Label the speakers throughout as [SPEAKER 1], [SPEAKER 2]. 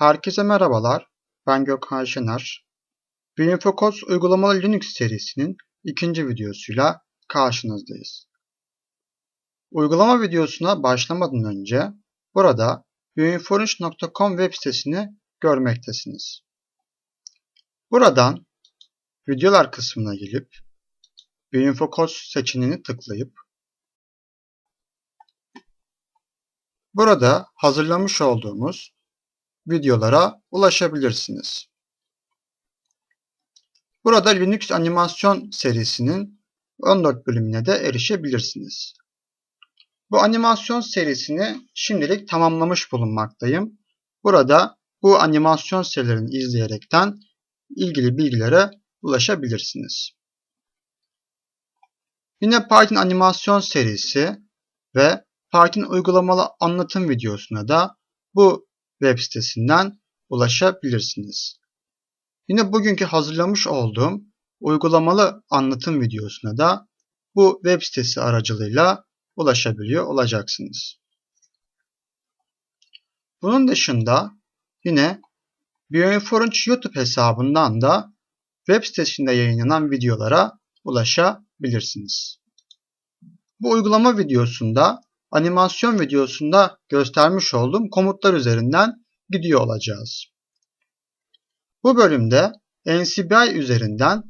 [SPEAKER 1] Herkese merhabalar. Ben Gökhan Şener. Bioinfocos uygulamalı Linux serisinin ikinci videosuyla karşınızdayız. Uygulama videosuna başlamadan önce burada bioinformation.com web sitesini görmektesiniz. Buradan videolar kısmına gelip Bioinfocos seçeneğini tıklayıp burada hazırlamış olduğumuz videolara ulaşabilirsiniz. Burada Linux animasyon serisinin 14 bölümüne de erişebilirsiniz. Bu animasyon serisini şimdilik tamamlamış bulunmaktayım. Burada bu animasyon serilerini izleyerekten ilgili bilgilere ulaşabilirsiniz. Yine Python animasyon serisi ve Python uygulamalı anlatım videosuna da bu web sitesinden ulaşabilirsiniz. Yine bugünkü hazırlamış olduğum uygulamalı anlatım videosuna da bu web sitesi aracılığıyla ulaşabiliyor olacaksınız. Bunun dışında yine Bioinformage YouTube hesabından da web sitesinde yayınlanan videolara ulaşabilirsiniz. Bu uygulama videosunda animasyon videosunda göstermiş olduğum komutlar üzerinden gidiyor olacağız. Bu bölümde NCBI üzerinden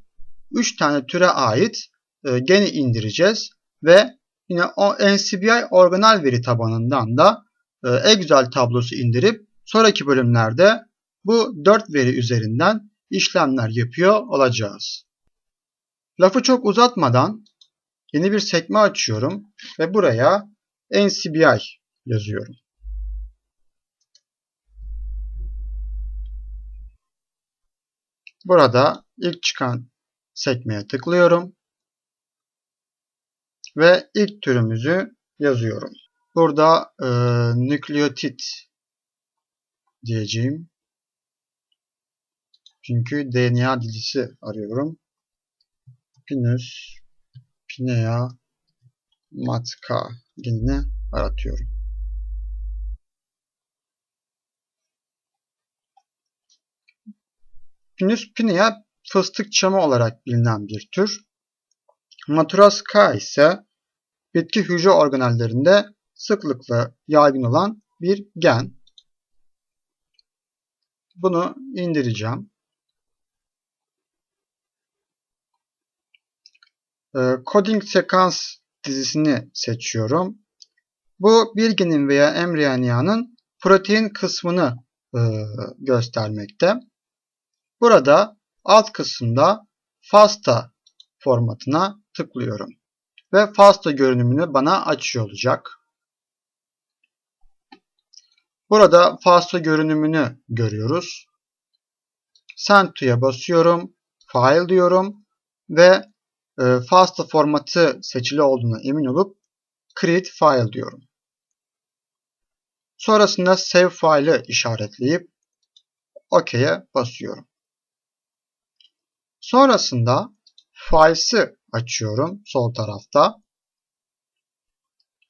[SPEAKER 1] 3 tane türe ait e, geni indireceğiz ve yine o NCBI organel veri tabanından da e, Excel tablosu indirip sonraki bölümlerde bu 4 veri üzerinden işlemler yapıyor olacağız. Lafı çok uzatmadan yeni bir sekme açıyorum ve buraya NCBI yazıyorum. Burada ilk çıkan sekmeye tıklıyorum. Ve ilk türümüzü yazıyorum. Burada e, nükleotit diyeceğim. Çünkü DNA dilisi arıyorum. Pinus, Pinea, Matka genini aratıyorum. Pinus pinea fıstık çamı olarak bilinen bir tür. Maturaska ise bitki hücre organellerinde sıklıkla yaygın olan bir gen. Bunu indireceğim. Coding sekans dizisini seçiyorum. Bu bir genin veya embriyanyanın protein kısmını e, göstermekte. Burada alt kısımda FASTA formatına tıklıyorum. Ve FASTA görünümünü bana açıyor olacak. Burada FASTA görünümünü görüyoruz. Send to'ya basıyorum. File diyorum. Ve FASTA formatı seçili olduğuna emin olup Create File diyorum. Sonrasında Save File'ı işaretleyip OK'ye basıyorum. Sonrasında Files'ı açıyorum sol tarafta.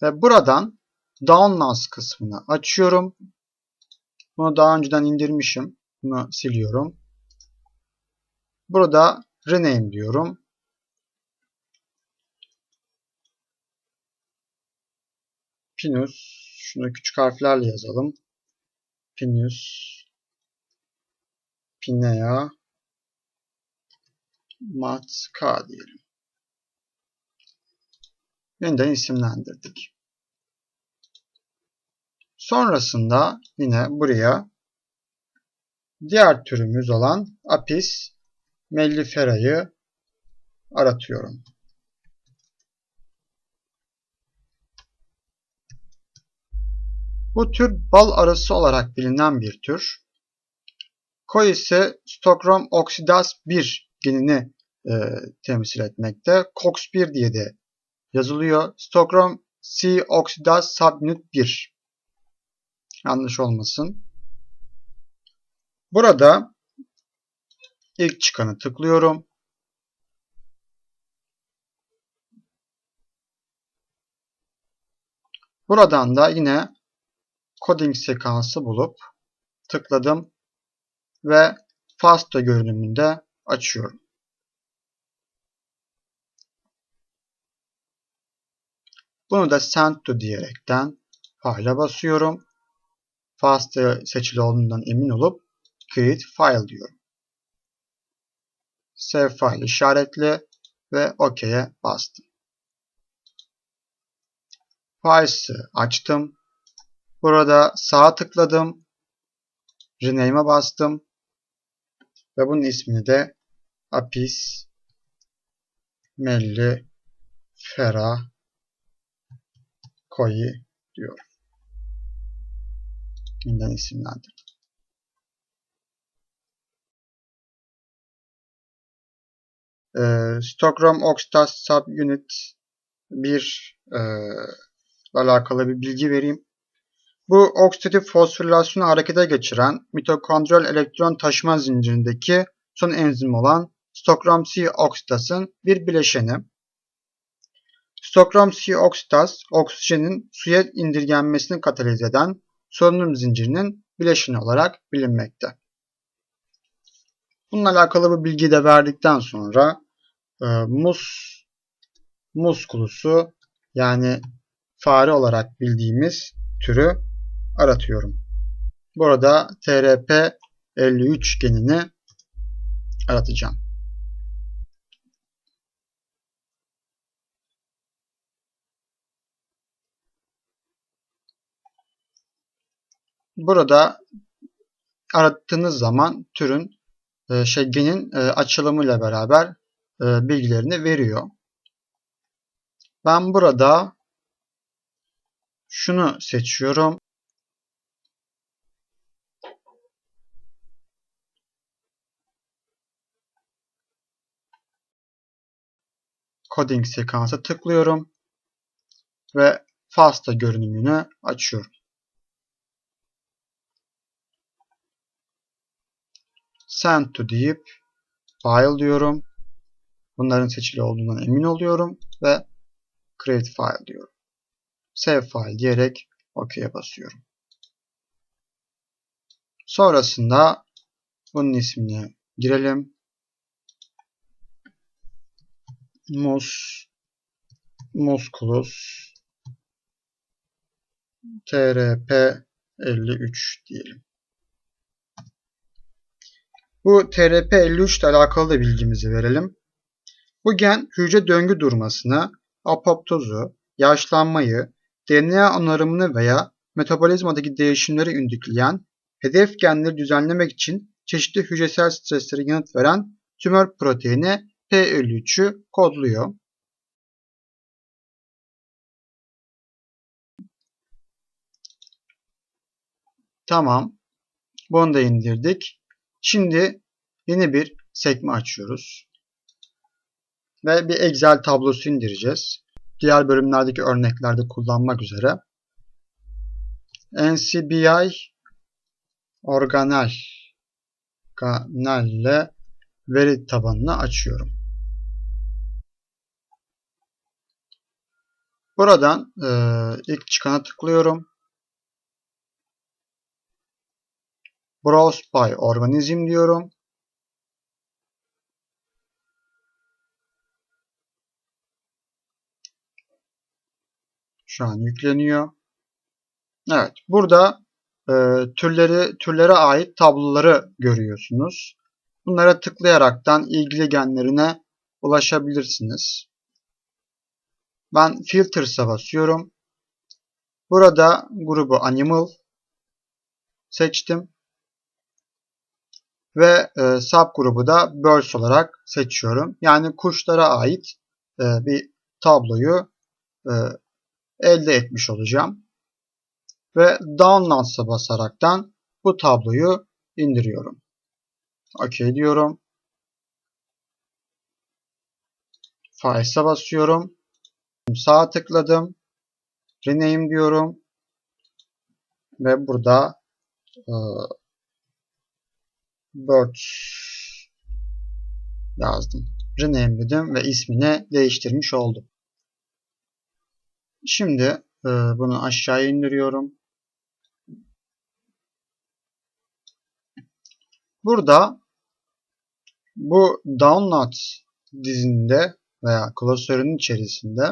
[SPEAKER 1] Ve buradan Downloads kısmını açıyorum. Bunu daha önceden indirmişim. Bunu siliyorum. Burada Rename diyorum. Pinus. Şunu küçük harflerle yazalım. Pinus. Pinea. Matka diyelim. Yeniden isimlendirdik. Sonrasında yine buraya diğer türümüz olan Apis mellifera'yı aratıyorum. Bu tür bal arısı olarak bilinen bir tür. Koy ise Stockholm Oxidase 1 genini e, temsil etmekte. COX1 diye de yazılıyor. Stockholm C Oxidase Subunit 1. Yanlış olmasın. Burada ilk çıkanı tıklıyorum. Buradan da yine coding sekansı bulup tıkladım ve FASTA görünümünde açıyorum. Bunu da Send to diyerekten file'a basıyorum. FASTA seçili olduğundan emin olup Create File diyorum. Save File işaretli ve OK'ye bastım. Files'ı açtım. Burada sağ tıkladım. Rename'e bastım. Ve bunun ismini de Apis Melli Fera Koyi diyorum. Yeniden isimlendirdim. Ee, Stockholm Oxtas Subunit 1 e, alakalı bir bilgi vereyim. Bu oksidatif fosforilasyonu harekete geçiren mitokondriyal elektron taşıma zincirindeki son enzim olan Stockholm C oksidasın bir bileşeni. Stockholm C oksidaz, oksijenin suya indirgenmesini katalize eden solunum zincirinin bileşeni olarak bilinmekte. Bununla alakalı bu bilgiyi de verdikten sonra e, mus muskulusu yani fare olarak bildiğimiz türü aratıyorum. Burada TRP53 genini aratacağım. Burada arattığınız zaman türün e, şey genin e, açılımıyla beraber e, bilgilerini veriyor. Ben burada şunu seçiyorum. Coding sekansa tıklıyorum ve FASTA görünümünü açıyorum. Send to deyip File diyorum. Bunların seçili olduğundan emin oluyorum ve Create File diyorum. Save File diyerek OK'ye basıyorum. Sonrasında bunun ismini girelim. Mus Musculus TRP 53 diyelim. Bu TRP53 ile alakalı da bilgimizi verelim. Bu gen hücre döngü durmasını, apoptozu, yaşlanmayı, DNA onarımını veya metabolizmadaki değişimleri ündükleyen, hedef genleri düzenlemek için çeşitli hücresel streslere yanıt veren tümör proteini P53'ü kodluyor. Tamam. Bunu da indirdik. Şimdi yeni bir sekme açıyoruz. Ve bir Excel tablosu indireceğiz. Diğer bölümlerdeki örneklerde kullanmak üzere. NCBI organel organelle veri tabanını açıyorum. Buradan e, ilk çıkana tıklıyorum. Browse by Organism diyorum. Şu an yükleniyor. Evet. Burada e, türleri türlere ait tabloları görüyorsunuz. Bunlara tıklayaraktan ilgili genlerine ulaşabilirsiniz. Ben Filters'a basıyorum. Burada grubu Animal seçtim. Ve e, subgrubu da Birds olarak seçiyorum. Yani kuşlara ait e, bir tabloyu e, elde etmiş olacağım. Ve Downloads'a basaraktan bu tabloyu indiriyorum. OK diyorum. Files'a basıyorum. Sağ tıkladım. Rename diyorum. Ve burada e, Birds yazdım. Rename dedim ve ismini değiştirmiş oldum. Şimdi e, bunu aşağıya indiriyorum. Burada bu download dizinde veya klasörün içerisinde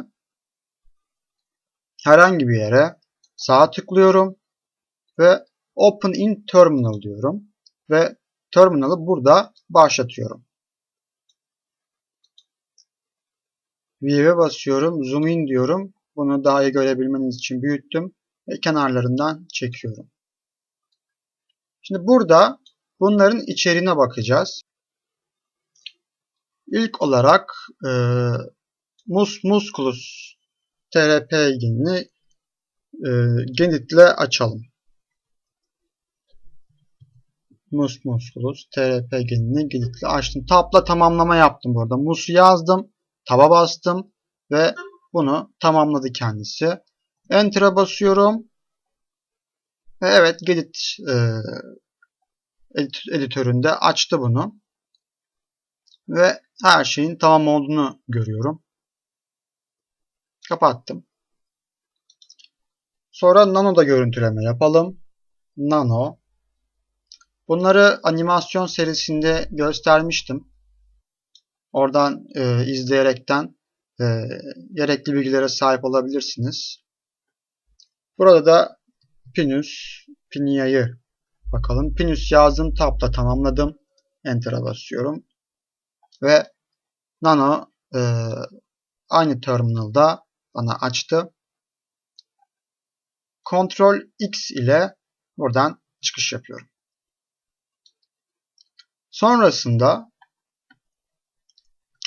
[SPEAKER 1] herhangi bir yere sağ tıklıyorum ve Open in Terminal diyorum ve terminalı burada başlatıyorum. View'e basıyorum, zoom in diyorum. Bunu daha iyi görebilmeniz için büyüttüm ve kenarlarından çekiyorum. Şimdi burada bunların içeriğine bakacağız. İlk olarak e, mus musculus trp e, genitle açalım. Mus musculus trp genini genitle açtım. Tabla tamamlama yaptım burada. Mus'u yazdım. Taba bastım ve bunu tamamladı kendisi. Enter'a basıyorum. Ve evet Gedit e, editöründe açtı bunu. Ve her şeyin tamam olduğunu görüyorum. Kapattım. Sonra Nano'da görüntüleme yapalım. Nano. Bunları animasyon serisinde göstermiştim. Oradan e, izleyerekten e, gerekli bilgilere sahip olabilirsiniz. Burada da Pinus, Pinia'yı bakalım. Pinus yazdım, tabla tamamladım. Enter'a basıyorum. Ve Nano e, aynı terminalda bana açtı. Ctrl X ile buradan çıkış yapıyorum. Sonrasında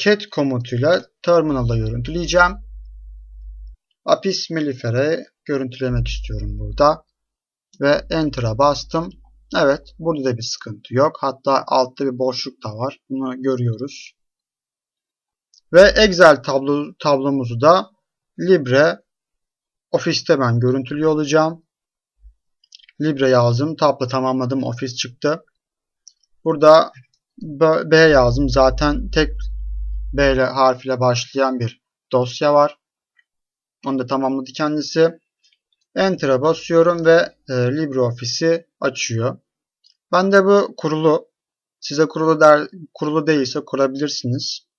[SPEAKER 1] cat komutuyla terminalda görüntüleyeceğim. Apis melliferae görüntülemek istiyorum burada. Ve Enter'a bastım. Evet burada da bir sıkıntı yok. Hatta altta bir boşluk da var. Bunu görüyoruz. Ve Excel tablo, tablomuzu da Libre Office'te ben görüntülüyor olacağım. Libre yazdım. Tablo tamamladım. Office çıktı. Burada B yazdım. Zaten tek B ile harfiyle başlayan bir dosya var. Onu da tamamladı kendisi. Enter'a basıyorum ve e, LibreOffice'i açıyor. Ben de bu kurulu. Size kurulu der, kurulu değilse kurabilirsiniz.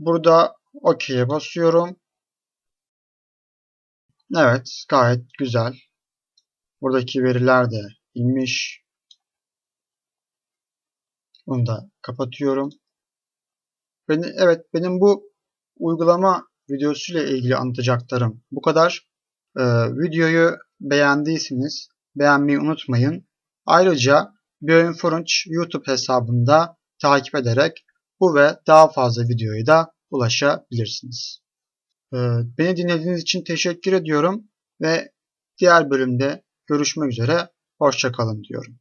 [SPEAKER 1] Burada OK'ye basıyorum. Evet, gayet güzel. Buradaki veriler de inmiş. Bunu da kapatıyorum. Beni, evet benim bu uygulama videosu ile ilgili anlatacaklarım bu kadar. Ee, videoyu beğendiyseniz beğenmeyi unutmayın. Ayrıca Bioin Furunç YouTube hesabında takip ederek bu ve daha fazla videoyu da ulaşabilirsiniz. Ee, beni dinlediğiniz için teşekkür ediyorum ve diğer bölümde görüşmek üzere. Hoşçakalın diyorum.